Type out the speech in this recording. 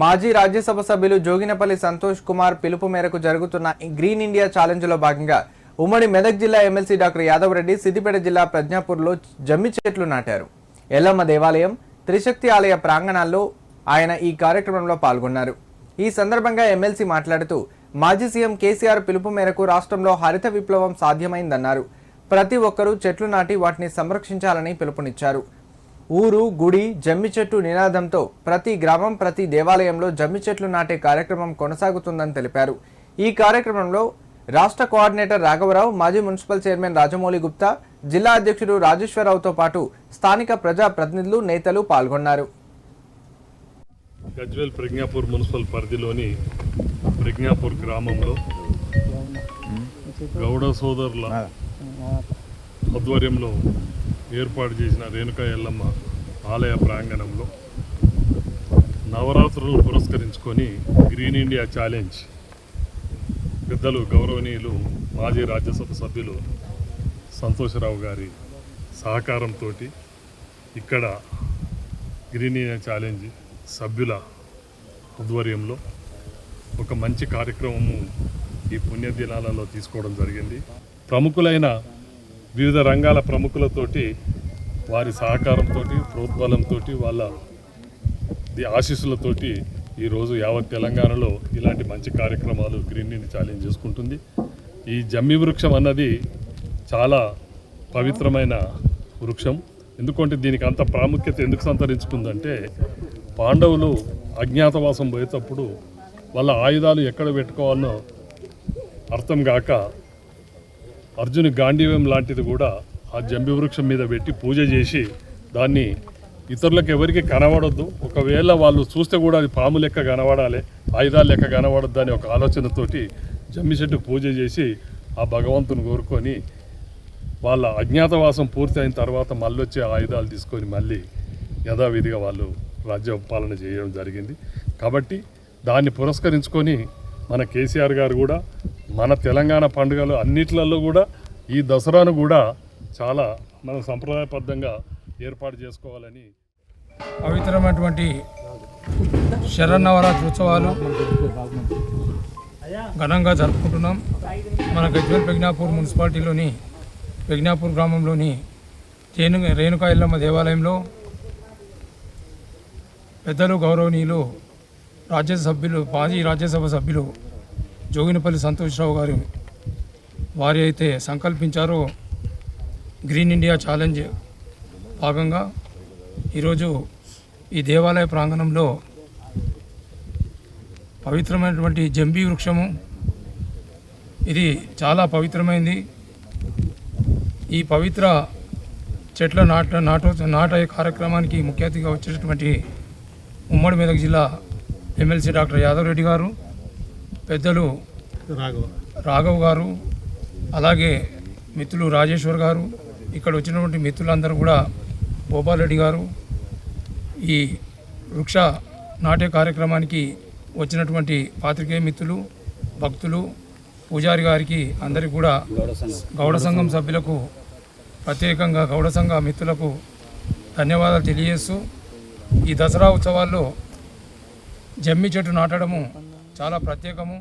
మాజీ రాజ్యసభ సభ్యులు జోగినపల్లి సంతోష్ కుమార్ పిలుపు మేరకు జరుగుతున్న ఈ గ్రీన్ ఇండియా ఛాలెంజ్లో భాగంగా ఉమ్మడి మెదక్ జిల్లా ఎమ్మెల్సీ డాక్టర్ యాదవ్ రెడ్డి సిద్దిపేట జిల్లా ప్రజ్ఞాపూర్లో జమ్మి చెట్లు నాటారు. ఎల్లమ్మ దేవాలయం త్రిశక్తి ఆలయ ప్రాంగణాల్లో ఆయన ఈ కార్యక్రమంలో పాల్గొన్నారు. ఈ సందర్భంగా ఎమ్మెల్సీ మాట్లాడుతూ మాజీ సీఎం కేసీఆర్ పిలుపు మేరకు రాష్ట్రంలో హరిత విప్లవం సాధ్యమైందన్నారు. ప్రతి ఒక్కరూ చెట్లు నాటి వాటిని సంరక్షించాలని పిలుపునిచ్చారు. ఊరు గుడి జమ్మి చెట్టు నినాదంతో ప్రతి గ్రామం ప్రతి దేవాలయంలో జమ్మి చెట్లు నాటే కార్యక్రమం కొనసాగుతుందని తెలిపారు. ఈ కార్యక్రమంలో రాష్ట్ర కోఆర్డినేటర్ రాఘవరావు మాజీ మున్సిపల్ చైర్మన్ రాజమౌళి గుప్తా జిల్లా అధ్యక్షుడు రాజేశ్వరరావుతో పాటు స్థానిక ప్రజా ప్రతినిధులు నేతలు పాల్గొన్నారు. గజ్వేల్ ప్రజ్ఞాపూర్ మున్సిపల్ పరిధిలోని ప్రజ్ఞాపూర్ గ్రామంలో గౌడ సోదరుల ఆధ్వర్యంలో ఏర్పాటు చేసిన రేణుకా ఎల్లమ్మ ఆలయ ప్రాంగణంలో నవరాత్రులను పురస్కరించుకొని గ్రీన్ ఇండియా ఛాలెంజ్. పెద్దలు గౌరవనీయులు మాజీ రాజ్యసభ సభ్యులు సంతోషరావు గారి సహకారంతో ఇక్కడ గ్రీన్ ఇండియా ఛాలెంజ్ సభ్యుల ఆధ్వర్యంలో ఒక మంచి కార్యక్రమము ఈ పుణ్యదినాలలో తీసుకోవడం జరిగింది. ప్రముఖులైన వివిధ రంగాల ప్రముఖులతోటి వారి సహకారంతో ప్రోద్బలంతో వాళ్ళ ది ఆశీస్సులతోటి ఈరోజు యావత్ తెలంగాణలో ఇలాంటి మంచి కార్యక్రమాలు గ్రీన్ ఛాలెంజ్ చేసుకుంటుంది. ఈ జమ్మి వృక్షం అన్నది చాలా పవిత్రమైన వృక్షం. ఎందుకంటే దీనికి అంత ప్రాముఖ్యత ఎందుకు సంతరించుకుందంటే పాండవులు అజ్ఞాతవాసం పోయేటప్పుడు వాళ్ళ ఆయుధాలు ఎక్కడ పెట్టుకోవాలనో అర్థం కాక అర్జుని గాంధీవ్యం లాంటిది కూడా ఆ జంబి వృక్షం మీద పెట్టి పూజ చేసి దాన్ని ఇతరులకు ఎవరికి కనబడొద్దు. ఒకవేళ వాళ్ళు చూస్తే కూడా అది పాము లెక్క కనబడాలి ఆయుధాలు లెక్క కనబడద్దు అని ఒక ఆలోచనతోటి జమ్మి చెట్టు పూజ చేసి ఆ భగవంతుని కోరుకొని వాళ్ళ అజ్ఞాతవాసం పూర్తి అయిన తర్వాత మళ్ళీ వచ్చే ఆయుధాలు తీసుకొని మళ్ళీ యథావిధిగా వాళ్ళు రాజ్యం పాలన చేయడం జరిగింది. కాబట్టి దాన్ని పురస్కరించుకొని మన కేసీఆర్ గారు కూడా మన తెలంగాణ పండుగలు అన్నిట్లలో కూడా ఈ దసరాను కూడా చాలా మన సంప్రదాయబద్ధంగా ఏర్పాటు చేసుకోవాలని పవిత్రమైనటువంటి శరన్నవరాత్రి ఉత్సవాలు ఘనంగా జరుపుకుంటున్నాం. మన గజ్వల్ ప్రజ్ఞాపూర్ మున్సిపాలిటీలోని ప్రజ్ఞాపూర్ గ్రామంలోని రేణు రేణుకా ఎల్లమ్మ దేవాలయంలో పెద్దలు గౌరవనీయులు రాజ్యసభ్యులు మాజీ రాజ్యసభ సభ్యులు జోగినపల్లి సంతోష్రావు గారు వారి అయితే సంకల్పించారో గ్రీన్ ఇండియా ఛాలెంజ్ భాగంగా ఈరోజు ఈ దేవాలయ ప్రాంగణంలో పవిత్రమైనటువంటి జంబీ వృక్షము. ఇది చాలా పవిత్రమైంది. ఈ పవిత్ర చెట్ల నాట నాటో నాటే కార్యక్రమానికి ముఖ్య అతిథిగా వచ్చేటటువంటి ఉమ్మడి మెదక్ జిల్లా ఎమ్మెల్సీ డాక్టర్ యాదవ్ రెడ్డి గారు పెద్దలు రాఘవ్. గారు అలాగే మిత్రులు రాజేశ్వర్ గారు ఇక్కడ వచ్చినటువంటి మిత్రులందరూ కూడా గోపాల్ రెడ్డి గారు ఈ వృక్ష నాటే కార్యక్రమానికి వచ్చినటువంటి పాత్రికేయ మిత్రులు భక్తులు పూజారి గారికి అందరికీ కూడా గౌడ సంఘం సభ్యులకు ప్రత్యేకంగా గౌడ సంఘ మిత్రులకు ధన్యవాదాలు తెలియజేస్తూ ఈ దసరా ఉత్సవాల్లో జమ్మి చెట్టు నాటడము చాలా ప్రత్యేకము.